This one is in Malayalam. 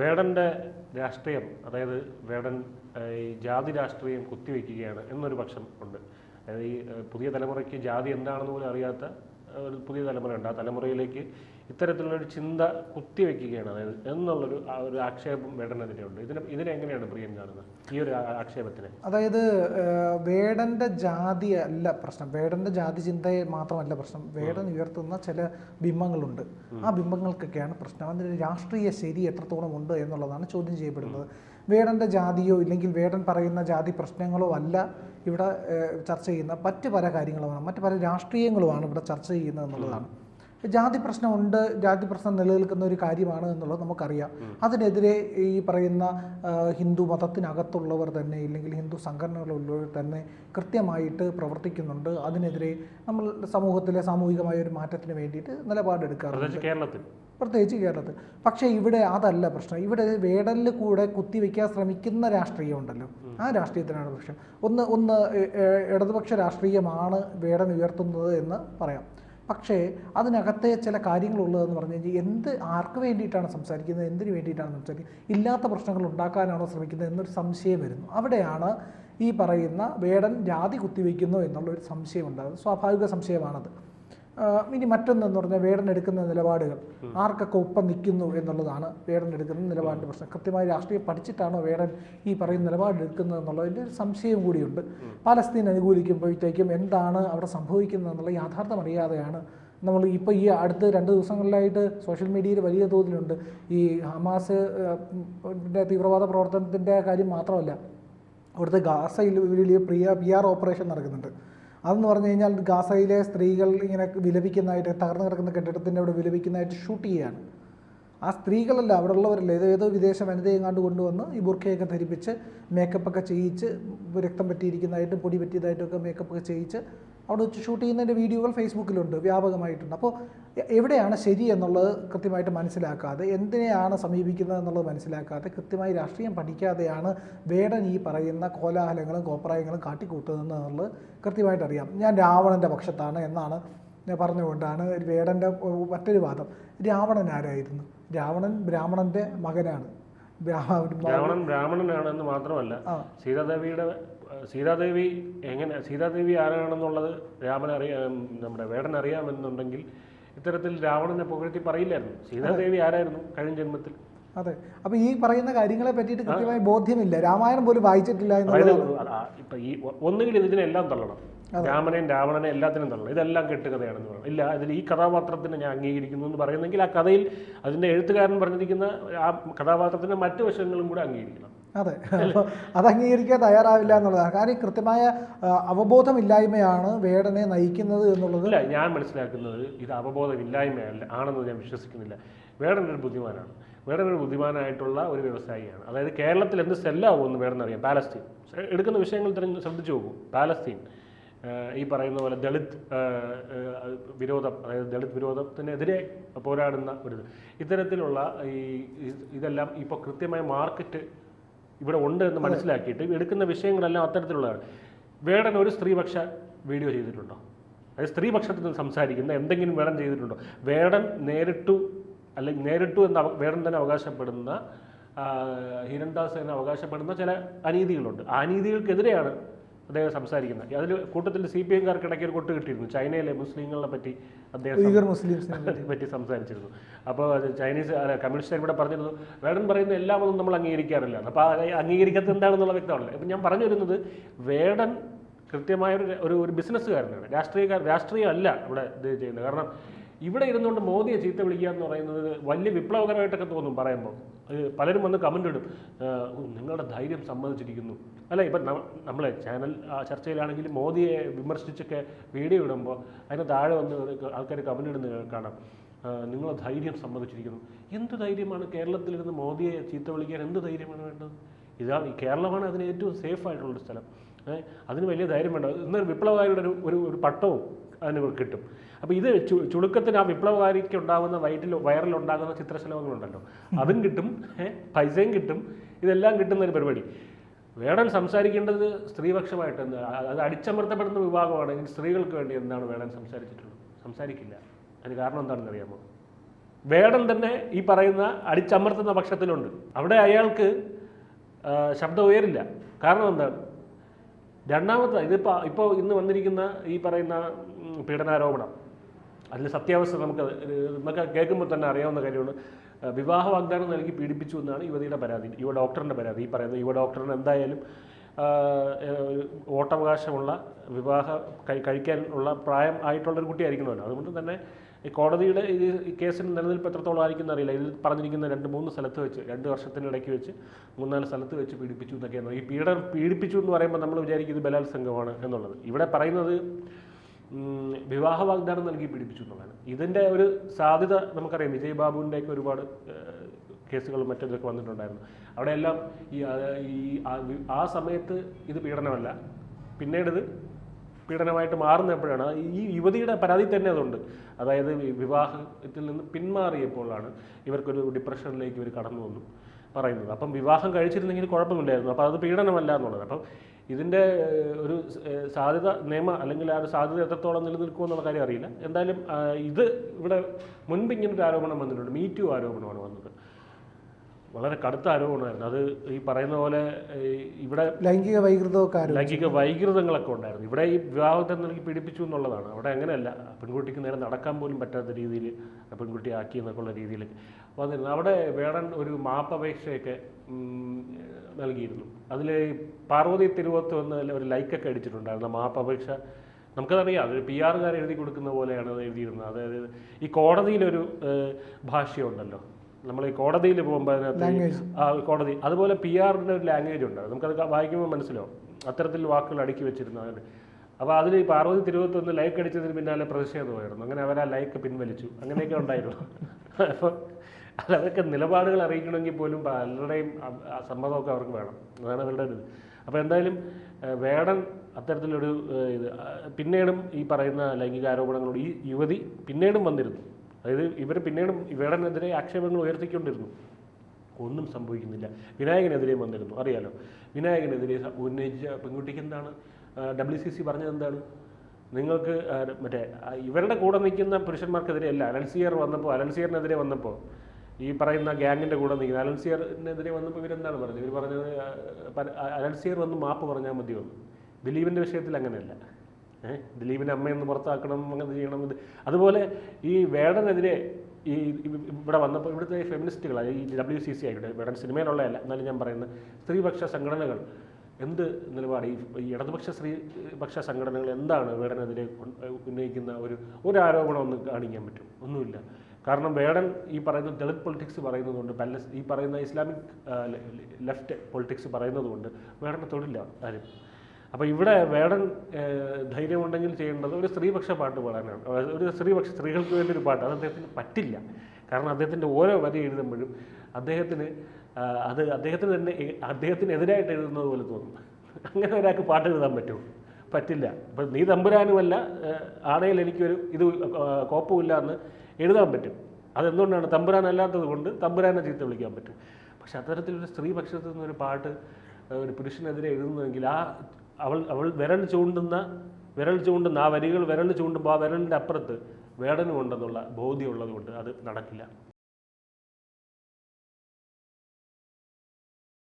വേടന്റെ രാഷ്ട്രീയം അതായത് വേടൻ ഈ ജാതി രാഷ്ട്രീയം കുത്തിവെക്കുകയാണ് എന്നൊരു പക്ഷം ഉണ്ട്. അതായത് ഈ പുതിയ തലമുറയ്ക്ക് ജാതി എന്താണെന്ന് പോലും അറിയാത്ത ഒരു പുതിയ തലമുറയുണ്ട്. ആ തലമുറയിലേക്ക് ഇത്തരത്തിലുള്ളൊരു ചിന്ത കുത്തിവെക്കുകയാണ്. അതായത് എന്നുള്ളൊരു ആ ഒരു ആക്ഷേപം വേടനെതിരെയുണ്ട് ഇതിനെ ഇതിനെ എങ്ങനെയാണ് പ്രിയൻ കാണുന്നത്? ഈ ഒരു ആക്ഷേപത്തിന്? അതായത് വേടന്റെ ജാതി അല്ല പ്രശ്നം. വേടന്റെ ജാതി ചിന്തയെ മാത്രമല്ല പ്രശ്നം. വേടൻ ഉയർത്തുന്ന ചില ബിംബങ്ങളുണ്ട്. ആ ബിംബങ്ങൾക്കൊക്കെയാണ് പ്രശ്നം. അതിന് രാഷ്ട്രീയ ശരി എത്രത്തോളം ഉണ്ട് എന്നുള്ളതാണ് ചോദ്യം ചെയ്യപ്പെടുന്നത്. വേടന്റെ ജാതിയോ ഇല്ലെങ്കിൽ വേടൻ പറയുന്ന ജാതി പ്രശ്നങ്ങളോ അല്ല ഇവിടെ ചർച്ച ചെയ്യുന്ന മറ്റ് പല കാര്യങ്ങളുമാണ്. മറ്റ് പല രാഷ്ട്രീയങ്ങളുമാണ് ഇവിടെ ചർച്ച ചെയ്യുന്നത് എന്നുള്ളതാണ്. ജാതി പ്രശ്നമുണ്ട് ജാതി പ്രശ്നം നിലനിൽക്കുന്ന ഒരു കാര്യമാണ് എന്നുള്ളത് നമുക്കറിയാം. അതിനെതിരെ ഈ പറയുന്ന ഹിന്ദു മതത്തിനകത്തുള്ളവർ തന്നെ ഇല്ലെങ്കിൽ ഹിന്ദു സംഘടനകളുള്ളവർ തന്നെ കൃത്യമായിട്ട് പ്രവർത്തിക്കുന്നുണ്ട്. അതിനെതിരെ നമ്മൾ സമൂഹത്തിലെ സാമൂഹികമായ ഒരു മാറ്റത്തിന് വേണ്ടിയിട്ട് നിലപാടെടുക്കാറുണ്ട്. പ്രത്യേകിച്ച് കേരളത്തിൽ. പ്രത്യേകിച്ച് കേരളത്തിൽ. പക്ഷേ ഇവിടെ അതല്ല പ്രശ്നം. ഇവിടെ വേടലിൽ കൂടെ കുത്തിവെക്കാൻ ശ്രമിക്കുന്ന രാഷ്ട്രീയം ഉണ്ടല്ലോ. ആ രാഷ്ട്രീയത്തിനാണ് പ്രശ്നം. ഒന്ന് ഒന്ന് ഇടതുപക്ഷ രാഷ്ട്രീയമാണ് വേടൻ ഉയർത്തുന്നത് എന്ന് പറയാം. പക്ഷേ അതിനകത്തെ ചില കാര്യങ്ങളുള്ളതെന്ന് പറഞ്ഞു കഴിഞ്ഞാൽ എന്ത് ആർക്ക് വേണ്ടിയിട്ടാണ് സംസാരിക്കുന്നത് എന്തിനു വേണ്ടിയിട്ടാണ് സംസാരിക്കുന്നത് ഇല്ലാത്ത പ്രശ്നങ്ങൾ ഉണ്ടാക്കാനാണോ ശ്രമിക്കുന്നത് എന്നൊരു സംശയം വരുന്നു. അവിടെയാണ് ഈ പറയുന്ന വേടൻ ജാതി കുത്തിവെക്കുന്നു എന്നുള്ള ഒരു സംശയം ഉണ്ടാകുന്നത്. സ്വാഭാവിക സംശയമാണത്. ഇനി മറ്റൊന്നെന്ന് പറഞ്ഞാൽ വേടനെടുക്കുന്ന നിലപാടുകൾ. ആർക്കൊക്കെ ഒപ്പം നിൽക്കുന്നു എന്നുള്ളതാണ് വേടനെടുക്കുന്ന നിലപാടിന്റെ പ്രശ്നം. കൃത്യമായി രാഷ്ട്രീയം പഠിച്ചിട്ടാണോ വേടൻ ഈ പറയുന്ന നിലപാടെടുക്കുന്നത് എന്നുള്ളതിന്റെ ഒരു സംശയം കൂടിയുണ്ട്. പാലസ്തീൻ അനുകൂലിക്കുമ്പോഴത്തേക്കും എന്താണ് അവിടെ സംഭവിക്കുന്നത് എന്നുള്ള യാഥാർത്ഥ്യം അറിയാതെയാണ് നമ്മൾ ഇപ്പോൾ ഈ അടുത്ത രണ്ട് ദിവസങ്ങളിലായിട്ട് സോഷ്യൽ മീഡിയയിൽ വലിയ തോതിലുണ്ട്. ഈ ഹമാസ് തീവ്രവാദ പ്രവർത്തനത്തിന്റെ കാര്യം മാത്രമല്ല അവിടുത്തെ ഗാസയിൽ വലിയ പ്രിയ പി ആർ ഓപ്പറേഷൻ നടക്കുന്നുണ്ട്. അതെന്ന് പറഞ്ഞു കഴിഞ്ഞാൽ ഗാസയിലെ സ്ത്രീകൾ ഇങ്ങനെ വിലപിക്കുന്നതായിട്ട് തകർന്നു കിടക്കുന്ന കെട്ടിടത്തിന്റെ അവിടെ വിലപിക്കുന്നതായിട്ട് ഷൂട്ട് ചെയ്യുകയാണ്. ആ സ്ത്രീകളല്ല അവിടെ ഉള്ളവരല്ല ഏതോ ഏതോ വിദേശ വനിതയെ എങ്ങാണ്ട് കൊണ്ടുവന്ന് ഈ ബുർഖയൊക്കെ ധരിപ്പിച്ച് മേക്കപ്പൊക്കെ ചെയ്യിച്ച് രക്തം പറ്റിയിരിക്കുന്നതായിട്ടും പൊടി പറ്റിയതായിട്ടും ഒക്കെ മേക്കപ്പൊക്കെ ചെയ്യിച്ച് അവിടെ വെച്ച് ഷൂട്ട് ചെയ്യുന്നതിന്റെ വീഡിയോകൾ ഫേസ്ബുക്കിലുണ്ട് വ്യാപകമായിട്ടുണ്ട്. അപ്പോൾ എവിടെയാണ് ശരി എന്നുള്ളത് കൃത്യമായിട്ട് മനസ്സിലാക്കാതെ എന്തിനെയാണ് സമീപിക്കുന്നത് എന്നുള്ളത് മനസ്സിലാക്കാതെ കൃത്യമായി രാഷ്ട്രീയം പഠിക്കാതെയാണ് വേടൻ ഈ പറയുന്ന കോലാഹലങ്ങളും കോപ്രായങ്ങളും കാട്ടിക്കൂട്ടുന്നത് എന്നുള്ളത് കൃത്യമായിട്ട് അറിയാം. ഞാൻ രാവണന്റെ പക്ഷത്താണ് എന്നാണ് ഞാൻ പറഞ്ഞുകൊണ്ടാണ് വേടന്റെ മറ്റൊരു വാദം. രാവണൻ ആരായിരുന്നു? രാവണൻ ബ്രാഹ്മണന്റെ മകനാണ്. ബ്രാഹ്മണൻ ബ്രാഹ്മണനാണെന്ന് മാത്രമല്ല സീതാദേവിയുടെ സീതാദേവി എങ്ങനെ സീതാദേവി ആരാണെന്നുള്ളത് രാമൻ അറിയാം നമ്മുടെ വേടൻ അറിയാമെന്നുണ്ടെങ്കിൽ ഇത്തരത്തിൽ രാവണനെ പുകഴ്ത്തി പറയില്ലായിരുന്നു. സീതാദേവി ആരായിരുന്നു കഴിഞ്ഞ ജന്മത്തിൽ? അതെ. അപ്പൊ ഈ പറയുന്ന കാര്യങ്ങളെ പറ്റിയിട്ട് കൃത്യമായി ബോധ്യമില്ല. രാമായണം പോലും വായിച്ചിട്ടില്ല ഇപ്പൊ ഈ ഒന്നുകിൽ ഇതിനെല്ലാം തള്ളണം. രാമനെയും രാവണനെ എല്ലാത്തിനും തള്ളണം. ഇതെല്ലാം കെട്ടുകഥയാണെന്ന് പറയണം. ഇല്ല ഇതിൽ ഈ കഥാപാത്രത്തിനെ ഞാൻ അംഗീകരിക്കുന്നു എന്ന് പറയുന്നെങ്കിൽ ആ കഥയിൽ അതിന്റെ എഴുത്തുകാരൻ പറഞ്ഞിരിക്കുന്ന ആ കഥാപാത്രത്തിന്റെ മറ്റു വശങ്ങളും കൂടെ അംഗീകരിക്കണം. അതെ. അത് അംഗീകരിക്കാൻ തയ്യാറാവില്ല എന്നുള്ളതാണ്. കാര്യം കൃത്യമായ അവബോധമില്ലായ്മയാണ് വേടനെ നയിക്കുന്നത് എന്നുള്ളത്. ഇല്ല ഞാൻ മനസ്സിലാക്കുന്നത് ഇത് അവബോധമില്ലായ്മയല്ല ആണെന്ന് ഞാൻ വിശ്വസിക്കുന്നില്ല. വേടൻ ഒരു ബുദ്ധിമാനാണ്. വേടൻ ഒരു ബുദ്ധിമാനായിട്ടുള്ള ഒരു വ്യവസായിയാണ്. അതായത് കേരളത്തിൽ എന്ത് സെല്ലാവുമെന്ന് വേടൻ അറിയാം പാലസ്തീൻ. എടുക്കുന്ന വിഷയങ്ങൾ തിരഞ്ഞ് ശ്രദ്ധിച്ചു പോകും പാലസ്തീൻ ഈ പറയുന്ന പോലെ ദളിത് വിരോധം അതായത് ദളിത് വിരോധത്തിനെതിരെ പോരാടുന്ന ഒരു ഇത്. ഇത്തരത്തിലുള്ള ഈ ഇതെല്ലാം ഇപ്പോൾ കൃത്യമായ മാർക്കറ്റ് ഇവിടെ ഉണ്ട് എന്ന് മനസ്സിലാക്കിയിട്ട് എടുക്കുന്ന വിഷയങ്ങളെല്ലാം അത്തരത്തിലുള്ളതാണ്. വേടൻ ഒരു സ്ത്രീപക്ഷ വീഡിയോ ചെയ്തിട്ടുണ്ടോ? അതായത് സ്ത്രീപക്ഷത്തിൽ നിന്ന് സംസാരിക്കുന്ന എന്തെങ്കിലും വേടൻ ചെയ്തിട്ടുണ്ടോ? വേടൻ നേരിട്ടു അല്ലെങ്കിൽ നേരിട്ടു എന്ന് വേടൻ തന്നെ അവകാശപ്പെടുന്ന ഹിരൺദാസ് തന്നെ അവകാശപ്പെടുന്ന ചില അനീതികളുണ്ട്. ആ അനീതികൾക്കെതിരെയാണ് അദ്ദേഹം സംസാരിക്കുന്നത്. അതിൽ കൂട്ടത്തിൽ സി പി എംകാർക്ക് ഇടയ്ക്ക് ഒരു കൊട്ട് കിട്ടിയിരുന്നു. ചൈനയിലെ മുസ്ലിങ്ങളെ പറ്റി അദ്ദേഹം മുസ്ലിംസിനെ പറ്റി. സംസാരിച്ചിരുന്നു. അപ്പോൾ ചൈനീസ് അല്ല കമ്മ്യൂണിസ്റ്റ് ഇവിടെ പറഞ്ഞിരുന്നു. വേടൻ പറയുന്ന എല്ലാം ഒന്നും നമ്മൾ അംഗീകരിക്കാറില്ല. അപ്പോൾ അംഗീകരിക്കാത്തത് എന്താണെന്നുള്ള വ്യക്തമാണല്ലോ ഇപ്പം ഞാൻ പറഞ്ഞു വരുന്നത് വേടൻ കൃത്യമായ ഒരു ഒരു ഒരു ബിസിനസ്സുകാരനാണ് രാഷ്ട്രീയക്കാർ രാഷ്ട്രീയമല്ല ഇവിടെ ഇത് ചെയ്യുന്നത്. കാരണം ഇവിടെ ഇരുന്നുകൊണ്ട് മോദിയെ ചീത്ത വിളിക്കുക എന്ന് പറയുന്നത് വലിയ വിപ്ലവകരമായിട്ടൊക്കെ തോന്നും പറയുമ്പോൾ. പലരും വന്ന് കമന്റ് ഇടും. നിങ്ങളുടെ ധൈര്യം സമ്മതിച്ചിരിക്കുന്നു. അല്ല ഇപ്പം നമ്മളെ ചാനൽ ചർച്ചയിലാണെങ്കിൽ മോദിയെ വിമർശിച്ചൊക്കെ വീഡിയോ ഇടുമ്പോൾ അതിന് താഴെ വന്ന് ആൾക്കാർ കമന്റ് ഇടുന്നത് കാണാം. നിങ്ങളെ ധൈര്യം സമ്മതിച്ചിരിക്കുന്നു. എന്ത് ധൈര്യമാണ് കേരളത്തിലിരുന്ന് മോദിയെ ചീത്ത വിളിക്കാൻ എന്ത് ധൈര്യമാണ് വേണ്ടത്? ഇതാണ് കേരളമാണ് അതിന് ഏറ്റവും സേഫ് ആയിട്ടുള്ളൊരു സ്ഥലം. അതിന് വലിയ ധൈര്യം വേണ്ട. എന്നാൽ വിപ്ലവകാരിയുടെ ഒരു ഒരു പട്ടവും അതിന് കിട്ടും. അപ്പോൾ ഇത് ചുളുക്കത്തിന് ആ വിപ്ലവകാരിക്ക് ഉണ്ടാകുന്ന വയറ്റിൽ വയറിലുണ്ടാകുന്ന ചിത്രശലഭങ്ങളുണ്ടല്ലോ അതും കിട്ടും പൈസയും കിട്ടും ഇതെല്ലാം കിട്ടുന്ന ഒരു പരിപാടി. വേടൻ സംസാരിക്കേണ്ടത് സ്ത്രീപക്ഷമായിട്ട് എന്താ അത് അടിച്ചമർത്തപ്പെടുന്ന വിഭാഗമാണെങ്കിൽ സ്ത്രീകൾക്ക് വേണ്ടി എന്താണ് വേടൻ സംസാരിച്ചിട്ടുള്ളത്? സംസാരിക്കില്ല. അതിന് കാരണം എന്താണെന്ന് അറിയാമോ? വേടൻ തന്നെ ഈ പറയുന്ന അടിച്ചമർത്തുന്ന പക്ഷത്തിലുണ്ട്. അവിടെ അയാൾക്ക് ശബ്ദം ഉയരില്ല. കാരണം എന്താണ് രണ്ടാമത്തെ ഇതിപ്പോൾ ഇപ്പോൾ ഇന്ന് വന്നിരിക്കുന്ന ഈ പറയുന്ന പീഡനാരോപണം. അതിൽ സത്യാവസ്ഥ നമുക്ക് നമുക്ക് കേൾക്കുമ്പോൾ തന്നെ അറിയാവുന്ന കാര്യമാണ്. വിവാഹ വാഗ്ദാനം നൽകി പീഡിപ്പിച്ചു എന്നാണ് യുവതിയുടെ പരാതി യുവ ഡോക്ടറിന്റെ പരാതി. ഈ പറയുന്നത് യുവ ഡോക്ടറിന് എന്തായാലും വോട്ടവകാശമുള്ള വിവാഹ കഴി- കഴിക്കാനുള്ള പ്രായം ആയിട്ടുള്ളൊരു കുട്ടിയായിരിക്കണമല്ലോ അതുകൊണ്ട് തന്നെ ഈ കോടതിയുടെ ഇത് കേസിന് നിലനിൽപ്പ് എത്രത്തോളം ആയിരിക്കും അറിയില്ല. ഇതിൽ പറഞ്ഞിരിക്കുന്ന രണ്ട് മൂന്ന് സ്ഥലത്ത് വെച്ച് രണ്ട് വർഷത്തിനിടയ്ക്ക് വെച്ച് മൂന്നാൽ സ്ഥലത്ത് വെച്ച് പീഡിപ്പിച്ചു എന്നൊക്കെയാണ്. ഈ പീഡനം പീഡിപ്പിച്ചു എന്ന് പറയുമ്പോൾ നമ്മൾ വിചാരിക്കും ഇത് ബലാത്സംഗമാണ് എന്നുള്ളത്. ഇവിടെ പറയുന്നത് വിവാഹ വാഗ്ദാനം നൽകി പീഡിപ്പിച്ചു എന്നുള്ളതാണ്. ഇതിന്റെ ഒരു സാധ്യത നമുക്കറിയാം. വിജയ് ബാബുവിന്റെയൊക്കെ ഒരുപാട് കേസുകൾ മറ്റേതൊക്കെ വന്നിട്ടുണ്ടായിരുന്നു. അവിടെയെല്ലാം ഈ ആ, ഈ ആ- സമയത്ത് ഇത് പീഡനമല്ല. പിന്നീടത് പീഡനമായിട്ട് മാറുന്ന എപ്പോഴാണ് അത് ഈ യുവതിയുടെ പരാതി തന്നെ അതുണ്ട്. അതായത് വിവാഹത്തിൽ നിന്ന് പിന്മാറിയപ്പോഴാണ് ഇവർക്കൊരു ഡിപ്രഷനിലേക്ക് ഇവർ കടന്നു വന്നു പറയുന്നത്. അപ്പം വിവാഹം കഴിച്ചിരുന്നെങ്കിൽ കുഴപ്പമില്ലായിരുന്നു. അപ്പോൾ അത് പീഡനമല്ല എന്നുള്ളത്. അപ്പം ഇതിന്റെ ഒരു സാധ്യത നിയമ അല്ലെങ്കിൽ ആ ഒരു സാധ്യത എത്രത്തോളം നിലനിൽക്കുമോ എന്നുള്ള കാര്യം അറിയില്ല. എന്തായാലും ഇത് ഇവിടെ മുൻപ് ഇങ്ങനൊരു ആരോപണം വന്നിട്ടുണ്ട്. മീറ്റു ആരോപണമാണ് വന്നത്. വളരെ കടുത്ത ആരോപണമായിരുന്നു. അത് ഈ പറയുന്ന പോലെ ഇവിടെ ലൈംഗിക വൈകൃതമൊക്കെ ലൈംഗിക വൈകൃതങ്ങളൊക്കെ ഉണ്ടായിരുന്നു. ഇവിടെ ഈ വിവാഹത്തെ നൽകി പീഡിപ്പിച്ചു എന്നുള്ളതാണ്. അവിടെ അങ്ങനെയല്ല. പെൺകുട്ടിക്ക് നേരെ നടക്കാൻ പോലും പറ്റാത്ത രീതിയിൽ പെൺകുട്ടി ആക്കി എന്നൊക്കെയുള്ള രീതിയിൽ വന്നിരുന്നു. അവിടെ വേടൻ ഒരു മാപ്പപേക്ഷയൊക്കെ നൽകിയിരുന്നു. അതിൽ പാർവതി തിരുവത്ത് വന്ന് ഒരു ലൈക്കൊക്കെ അടിച്ചിട്ടുണ്ടായിരുന്നു. മാപ്പ് മാപ്പപേക്ഷ നമുക്കതറിയാം. അതൊരു പി ആറുകാർ എഴുതി കൊടുക്കുന്ന പോലെയാണ് അത് എഴുതിയിരുന്നത്. അതായത് ഈ കോടതിയിലൊരു ഭാഷയുണ്ടല്ലോ നമ്മൾ ഈ കോടതിയിൽ പോകുമ്പോൾ അതിനകത്ത് കോടതി. അതുപോലെ പി ആറിന്റെ ഒരു ലാംഗ്വേജ് ഉണ്ട്. നമുക്കത് വായിക്കുമ്പോൾ മനസ്സിലാവും. അത്തരത്തിൽ വാക്കുകൾ അടുക്കി വെച്ചിരുന്നു അതിന് അപ്പോൾ അതിൽ ഈ പാർവതി തിരുവത്തൊന്ന് ലൈക്ക് അടിച്ചതിന് പിന്നാലെ പ്രതിഷേധമായിരുന്നു. അങ്ങനെ അവരാ ലൈക്ക് പിൻവലിച്ചു. അങ്ങനെയൊക്കെ ഉണ്ടായിരുന്നു. അപ്പോൾ അത് അതൊക്കെ നിലപാടുകൾ അറിയിക്കണമെങ്കിൽ പോലും പലരുടെയും സമ്മതമൊക്കെ അവർക്ക് വേണം. അതാണ് അവരുടെ ഒരു അപ്പോൾ എന്തായാലും വേടൻ അത്തരത്തിലൊരു ഇത് പിന്നീടും ഈ പറയുന്ന ലൈംഗിക ആരോപണങ്ങളോട് ഈ യുവതി പിന്നീടും വന്നിരുന്നു. അതായത് ഇവർ പിന്നീടും വേടനെതിരെ ആക്ഷേപങ്ങൾ ഉയർത്തിക്കൊണ്ടിരുന്നു. ഒന്നും സംഭവിക്കുന്നില്ല. വിനായകനെതിരെ വന്നിരുന്നു. അറിയാലോ? വിനായകനെതിരെ ഉന്നയിച്ച പെൺകുട്ടിക്ക് എന്താണ്? ഡബ്ല്യു സി സി പറഞ്ഞത് എന്താണ്? നിങ്ങൾക്ക് മറ്റേ ഇവരുടെ കൂടെ നിൽക്കുന്ന പുരുഷന്മാർക്കെതിരെ അല്ല. അലൻസിയർ വന്നപ്പോൾ അലൻസിയറിനെതിരെ വന്നപ്പോൾ ഈ പറയുന്ന ഗ്യാങ്ങിന്റെ കൂടെ നിൽക്കുന്നത് അലൻസിയറിനെതിരെ വന്നപ്പോൾ ഇവരെന്താണ് പറഞ്ഞത്? ഇവർ പറഞ്ഞത് അലൻസിയർ വന്ന് മാപ്പ് പറഞ്ഞാൽ മതിയോ ദിലീപിന്റെ വിഷയത്തിൽ അങ്ങനെയല്ല. ഏഹ് ദിലീപിന്റെ അമ്മയെന്ന് പുറത്താക്കണം അങ്ങനെ ചെയ്യണം ഇത്. അതുപോലെ ഈ വേടനെതിരെ ഈ ഇവ- ഇവിടെ വന്നപ്പോൾ ഇവിടുത്തെ ഫെമിനിസ്റ്റുകൾ ഈ ഡബ്ല്യു സി സി ആയിക്കോട്ടെ വേടൻ സിനിമയിലുള്ളതല്ല എന്നാലും ഞാൻ പറയുന്നത് സ്ത്രീപക്ഷ സംഘടനകൾ എന്ത് നിലപാട്? ഈ ഇടതുപക്ഷ സ്ത്രീപക്ഷ സംഘടനകൾ എന്താണ് വേടനെതിരെ ഉന്നയിക്കുന്ന ഒരു ഒരു ആരോപണം ഒന്ന് കാണിക്കാൻ പറ്റും? ഒന്നുമില്ല. കാരണം വേടൻ ഈ പറയുന്ന ദളിത് പൊളിറ്റിക്സ് പറയുന്നതുകൊണ്ട് പല ഈ പറയുന്ന ഇസ്ലാമിക് ലെഫ്റ്റ് പൊളിറ്റിക്സ് പറയുന്നതുകൊണ്ട് വേടനെ തൊടില്ല ആരും. അപ്പോൾ ഇവിടെ വേടൻ ധൈര്യമുണ്ടെങ്കിൽ ചെയ്യേണ്ടത് ഒരു സ്ത്രീപക്ഷ പാട്ട് പാടാനാണ്. ഒരു സ്ത്രീപക്ഷ സ്ത്രീകൾക്ക് വേണ്ടി ഒരു പാട്ട് അത് അദ്ദേഹത്തിന് പറ്റില്ല. കാരണം അദ്ദേഹത്തിന്റെ ഓരോ വരി എഴുതുമ്പോഴും അദ്ദേഹത്തിന് അത് അദ്ദേഹത്തിന് തന്നെ അദ്ദേഹത്തിന് അദ്ദേഹത്തിനെതിരായിട്ട് എഴുതുന്നത് പോലെ തോന്നും. അങ്ങനെ ഒരാൾക്ക് പാട്ട് എഴുതാൻ പറ്റുമോ പറ്റില്ല. അപ്പം നീ തമ്പുരാനുമല്ല ആണെങ്കിൽ എനിക്കൊരു ഇത് കോപ്പുമില്ല എന്ന് എഴുതാൻ പറ്റും. അതെന്തുകൊണ്ടാണ് തമ്പുരാനല്ലാത്തത് കൊണ്ട് തമ്പുരാനെ ചീത്ത വിളിക്കാൻ പറ്റും. പക്ഷെ അത്തരത്തിലൊരു സ്ത്രീ പക്ഷത്തു നിന്നൊരു പാട്ട് ഒരു പുരുഷനെതിരെ എഴുതുന്നതെങ്കിൽ ആ അവൾ അവൾ വിരൽ ചൂണ്ടുന്ന വിരൽ ചൂണ്ടുന്ന ആ വരികൾ വിരൽ ചൂണ്ടുമ്പോൾ ആ വിരലിന്റെ അപ്പുറത്ത് വേടനുമുണ്ടെന്നുള്ള ബോധ്യമുള്ളത് കൊണ്ട് അത് നടക്കില്ല.